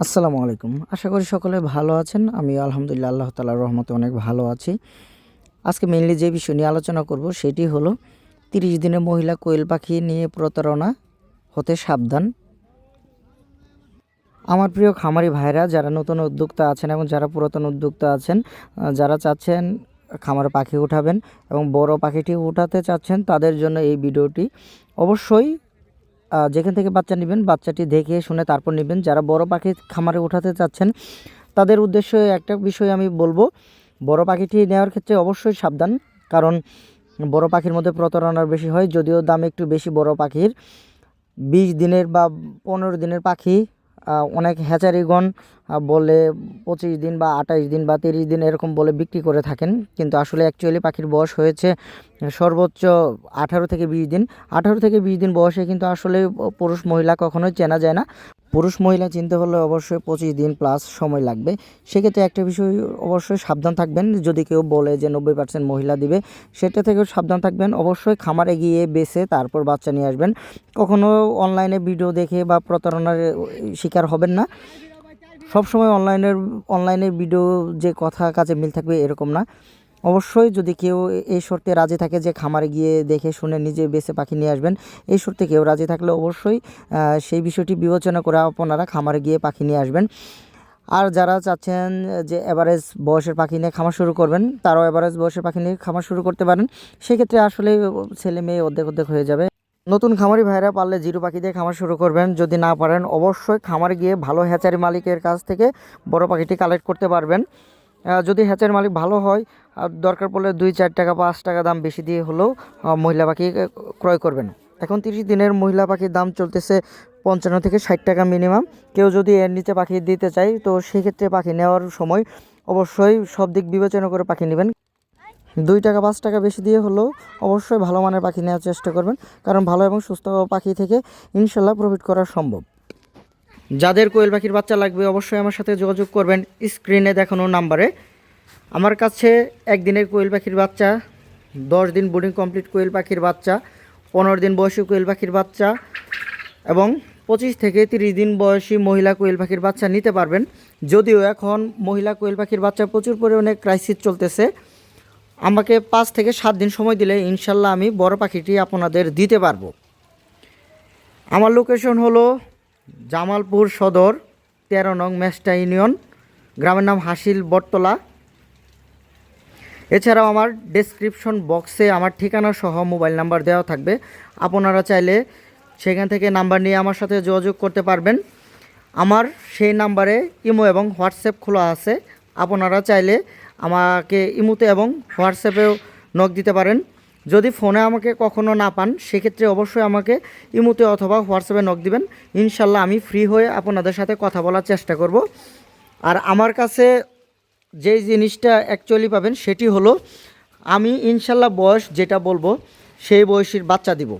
আসসালামু আলাইকুম। আশা করি সকলে ভালো আছেন। আমি আলহামদুলিল্লাহ আল্লাহ তালার রহমতে অনেক ভালো আছি। আজকে মেনলি যে বিষয় নিয়ে আলোচনা করব সেটি হলো তিরিশ দিনে মহিলা কোয়েল পাখি নিয়ে প্রতারণা হতে সাবধান। আমার প্রিয় খামারি ভাইরা, যারা নতুন উদ্যোক্তা আছেন এবং যারা পুরাতন উদ্যোক্তা আছেন যারা চাচ্ছেন খামারে পাখি উঠাবেন এবং বড় পাখিটি উঠাতে চাচ্ছেন, তাদের জন্য এই ভিডিওটি অবশ্যই যেখান থেকে বাচ্চা নেবেন, বাচ্চাটি দেখে শুনে তারপর নেবেন। যারা বড় পাখি খামারে উঠাতে চাচ্ছেন, তাদের উদ্দেশ্যে একটা বিষয় আমি বলব। বড় পাখিটি নেওয়ার ক্ষেত্রে অবশ্যই সাবধান, কারণ বড় পাখির মধ্যে প্রতারণার বেশি হয়, যদিও দাম একটু বেশি বড় পাখির। বিশ দিনের বা পনেরো দিনের পাখি অনেক হ্যাচারিগণ বলে পঁচিশ দিন বা আঠাশ দিন বা তিরিশ দিন এরকম বলে বিক্রি করে থাকেন। কিন্তু আসলে অ্যাকচুয়ালি পাখির বয়স হয়েছে সর্বোচ্চ আঠারো থেকে বিশ দিন। আঠারো থেকে বিশ দিন বয়সে কিন্তু আসলে পুরুষ, মহিলা কখনোই চেনা যায় না। পুরুষ মহিলা চিনতে হলে অবশ্যই পঁচিশ দিন প্লাস সময় লাগবে। সেক্ষেত্রে একটা বিষয় অবশ্যই সাবধান থাকবেন। যদি কেউ বলে যে নব্বই পার্সেন্ট মহিলা দিবে, সেটা থেকেও সাবধান থাকবেন। অবশ্যই খামারে গিয়ে বেছে তারপর বাচ্চা নিয়ে আসবেন। কখনো অনলাইনে ভিডিও দেখে বা প্রতারণার শিকার হবেন না। সবসময় অনলাইনের অনলাইনের ভিডিও যে কথা কাজে মিল থাকবে এরকম না। অবশ্যই যদি কেউ এই শর্তে রাজি থাকে যে খামারে গিয়ে দেখে শুনে নিজে বেছে পাখি নিয়ে আসবেন, এই শর্তে কেউ রাজি থাকলে অবশ্যই সেই বিষয়টি বিবেচনা করে আপনারা খামারে গিয়ে পাখি নিয়ে আসবেন। আর যারা চাচ্ছেন যে এভারেজ বয়সের পাখি নিয়ে খামার শুরু করবেন, তারাও এভারেজ বয়সের পাখি নিয়ে খামার শুরু করতে পারেন। সেক্ষেত্রে আসলে ছেলে মেয়ে অর্ধেক অর্ধেক হয়ে যাবে। নতুন খামারি ভাইরা পারলে জিরো পাখি দিয়ে খামার শুরু করবেন। যদি না পারেন, অবশ্যই খামারে গিয়ে ভালো হ্যাচারি মালিকের কাছ থেকে বড় পাখিটি কালেক্ট করতে পারবেন। যদি হ্যাচের মালিক ভালো হয়, আর দরকার পড়লে দুই, চার টাকা, পাঁচ টাকা দাম বেশি দিয়ে হলেও মহিলা পাখি ক্রয় করবেন। এখন তিরিশ দিনের মহিলা পাখির দাম চলতেছে পঞ্চান্ন থেকে ষাট টাকা মিনিমাম কেউ যদি এর নিচে পাখি দিতে চায়, তো সেক্ষেত্রে পাখি নেওয়ার সময় অবশ্যই সব দিক বিবেচনা করে পাখি নেবেন। দুই টাকা, পাঁচ টাকা বেশি দিয়ে হলেও অবশ্যই ভালো মানের পাখি নেওয়ার চেষ্টা করবেন। কারণ ভালো এবং সুস্থ পাখি থেকে ইনশাল্লাহ প্রফিট করা সম্ভব। যাদের কোয়েল পাখির বাচ্চা লাগবে, অবশ্যই আমার সাথে যোগাযোগ করবেন। স্ক্রিনে দেখানো নাম্বারে। আমার কাছে একদিনের কোয়েল পাখির বাচ্চা, দশ দিন বোর্ডিং কমপ্লিট কোয়েল পাখির বাচ্চা, পনেরো দিন বয়সী কোয়েল পাখির বাচ্চা এবং পঁচিশ থেকে তিরিশ দিন বয়সী মহিলা কোয়েল পাখির বাচ্চা নিতে পারবেন। যদিও এখন মহিলা কোয়েল পাখির বাচ্চা প্রচুর পরিমাণে ক্রাইসিস চলতেছে। আমাকে পাঁচ থেকে সাত দিন সময় দিলে ইনশাল্লাহ আমি বড় পাখিটি আপনাদের দিতে পারব। আমার লোকেশন হলো জামালপুর সদর, তেরো নং মেস্টা ইউনিয়ন, গ্রামের নাম হাসিল বটতলা। এছাড়াও আমার ডেসক্রিপশন বক্সে আমার ঠিকানা সহ মোবাইল নাম্বার দেওয়া থাকবে। আপনারা চাইলে সেখান থেকে নাম্বার নিয়ে আমার সাথে যোগাযোগ করতে পারবেন। আমার সেই নাম্বারে ইমো এবং হোয়াটসঅ্যাপ খোলা আছে। আপনারা চাইলে আমাকে ইমোতে এবং হোয়াটসঅ্যাপেও নক দিতে পারেন। যদি ফোনে আমাকে কখনো না পান, সেক্ষেত্রে অবশ্যই আমাকে ইমুতে অথবা হোয়াটসঅ্যাপে নক দিবেন। ইনশাল্লাহ আমি ফ্রি হয়ে আপনাদের সাথে কথা বলার চেষ্টা করব। আর আমার কাছে যেই জিনিসটা অ্যাকচুয়ালি পাবেন, সেটি হলো আমি ইনশাল্লাহ বয়স যেটা বলব, সেই বয়সীর বাচ্চা দিব।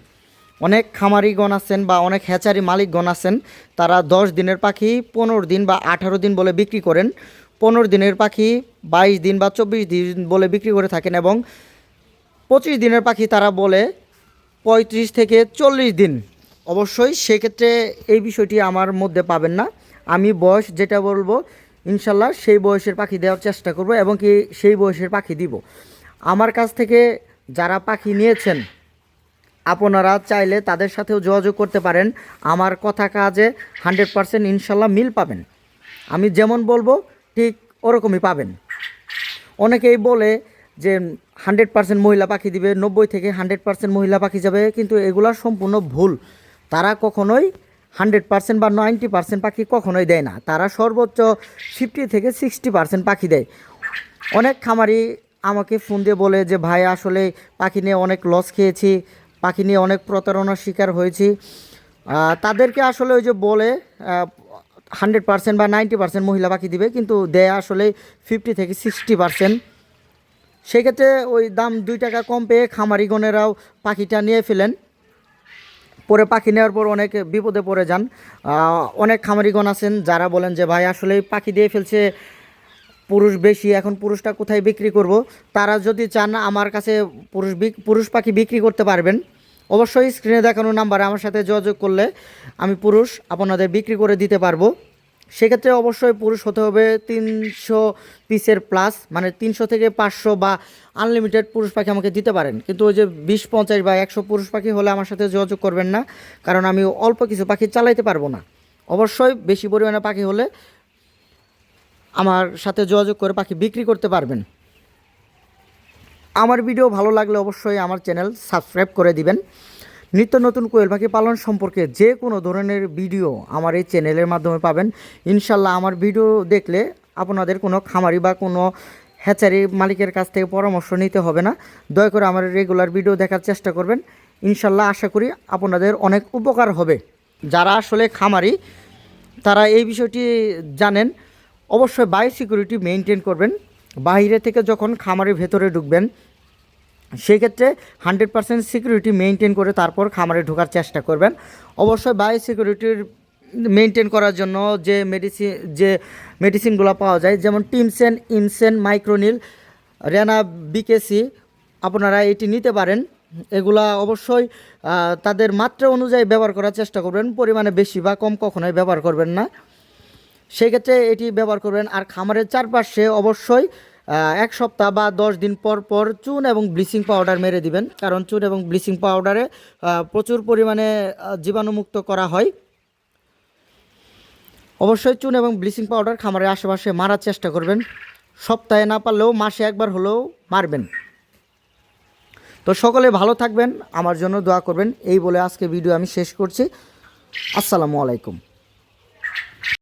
অনেক খামারিগণ আছেন বা অনেক হ্যাচারি মালিকগণ আছেন, তারা দশ দিনের পাখি পনেরো দিন বা আঠারো দিন বলে বিক্রি করেন। পনেরো দিনের পাখি বাইশ দিন বা চব্বিশ দিন বলে বিক্রি করে থাকেন এবং পঁচিশ দিনের পাখি তারা বলে পঁয়ত্রিশ থেকে চল্লিশ দিন। অবশ্যই সেক্ষেত্রে এই বিষয়টি আমার মধ্যে পাবেন না। আমি বয়স যেটা বলব, ইনশাল্লাহ সেই বয়সের পাখি দেওয়ার চেষ্টা করব এবং কি সেই বয়সের পাখি দিব। আমার কাছ থেকে যারা পাখি নিয়েছেন, আপনারা চাইলে তাদের সাথেও যোগাযোগ করতে পারেন। আমার কথা কাজে হান্ড্রেড পারসেন্ট ইনশাল্লাহ মিল পাবেন। আমি যেমন বলব, ঠিক ওরকমই পাবেন। অনেকেই বলে যে হান্ড্রেড পার্সেন্ট মহিলা পাখি দিবে, নব্বই থেকে হান্ড্রেড পার্সেন্ট মহিলা পাখি যাবে, কিন্তু এগুলা সম্পূর্ণ ভুল। তারা কখনোই হান্ড্রেড পার্সেন্ট বা নাইনটি পার্সেন্ট পাখি কখনোই দেয় না। তারা সর্বোচ্চ ফিফটি থেকে সিক্সটি পার্সেন্ট পাখি দেয়। অনেক খামারি আমাকে ফোন দিয়ে বলে যে, ভাই, আসলে পাখি নিয়ে অনেক লস খেয়েছি, পাখি নিয়ে অনেক প্রতারণার শিকার হয়েছি। তাদেরকে আসলে ওই যে বলে হান্ড্রেড পার্সেন্ট বা নাইনটি পার্সেন্ট মহিলা পাখি দিবে, কিন্তু দেয় আসলে ফিফটি থেকে সিক্সটি পার্সেন্ট। সেক্ষেত্রে ওই দাম দুই টাকা কম পেয়ে খামারিগণেরাও পাখিটা নিয়ে ফেলেন। পরে পাখি নেওয়ার পর অনেক বিপদে পড়ে যান। অনেক খামারিগণ আছেন যারা বলেন যে, ভাই, আসলে পাখি দিয়ে ফেলছে, পুরুষ বেশি, এখন পুরুষটা কোথায় বিক্রি করব? তারা যদি চান, আমার কাছে পুরুষ পুরুষ পাখি বিক্রি করতে পারবেন। অবশ্যই স্ক্রিনে দেখানো নাম্বারে আমার সাথে যোগাযোগ করলে আমি পুরুষ আপনাদের বিক্রি করে দিতে পারব। সেক্ষেত্রে অবশ্যই পুরুষ হতে হবে তিনশো পিসের প্লাস মানে তিনশো থেকে পাঁচশো বা আনলিমিটেড পুরুষ পাখি আমাকে দিতে পারেন। কিন্তু ওই যে বিশ, পঞ্চাশ বা একশো পুরুষ পাখি হলে আমার সাথে যোগাযোগ করবেন না, কারণ আমি অল্প কিছু পাখি চালাইতে পারব না। অবশ্যই বেশি পরিমাণে পাখি হলে আমার সাথে যোগাযোগ করে পাখি বিক্রি করতে পারবেন। আমার ভিডিও ভালো লাগলে অবশ্যই আমার চ্যানেল সাবস্ক্রাইব করে দিবেন। নিত্য নতুন কোয়েল পাখি পালন সম্পর্কে যে কোনো ধরনের ভিডিও আমার এই চ্যানেলের মাধ্যমে পাবেন। ইনশাল্লাহ আমার ভিডিও দেখলে আপনাদের কোনো খামারি বা কোনো হ্যাচারি মালিকের কাছ থেকে পরামর্শ নিতে হবে না। দয়া করে আমার রেগুলার ভিডিও দেখার চেষ্টা করবেন। ইনশাল্লাহ আশা করি আপনাদের অনেক উপকার হবে। যারা আসলে খামারি, তারা এই বিষয়টি জানেন, অবশ্যই বায়ো সিকিউরিটি মেনটেন করবেন। বাইরে থেকে যখন খামারের ভেতরে ঢুকবেন সেক্ষেত্রে হান্ড্রেড পার্সেন্ট সিকিউরিটি মেনটেন করে তারপর খামারে ঢোকার চেষ্টা করবেন। অবশ্যই বায়ো সিকিউরিটির মেনটেন করার জন্য যে মেডিসিন যে মেডিসিনগুলো পাওয়া যায়, যেমন টিমসেন, ইমসেন, মাইক্রোনিল, রেনা, বিকেসি, আপনারা এটি নিতে পারেন। এগুলা অবশ্যই তাদের মাত্রা অনুযায়ী ব্যবহার করার চেষ্টা করবেন, পরিমাণে বেশি বা কম কখনোই ব্যবহার করবেন না। সেক্ষেত্রে এটি ব্যবহার করবেন। আর খামারের চারপাশে অবশ্যই এক সপ্তাহ বা দশ দিন পর পর চুন এবং ব্লিচিং পাউডার মেরে দিবেন। কারণ চুন এবং ব্লিচিং পাউডারে প্রচুর পরিমাণে জীবাণুমুক্ত করা হয়। অবশ্যই চুন এবং ব্লিচিং পাউডার খামারের আশেপাশে মারার চেষ্টা করবেন। সপ্তাহে না পারলেও মাসে একবার হলেও মারবেন। তো সকলে ভালো থাকবেন, আমার জন্য দোয়া করবেন। এই বলে আজকে ভিডিও আমি শেষ করছি। আসসালামু আলাইকুম।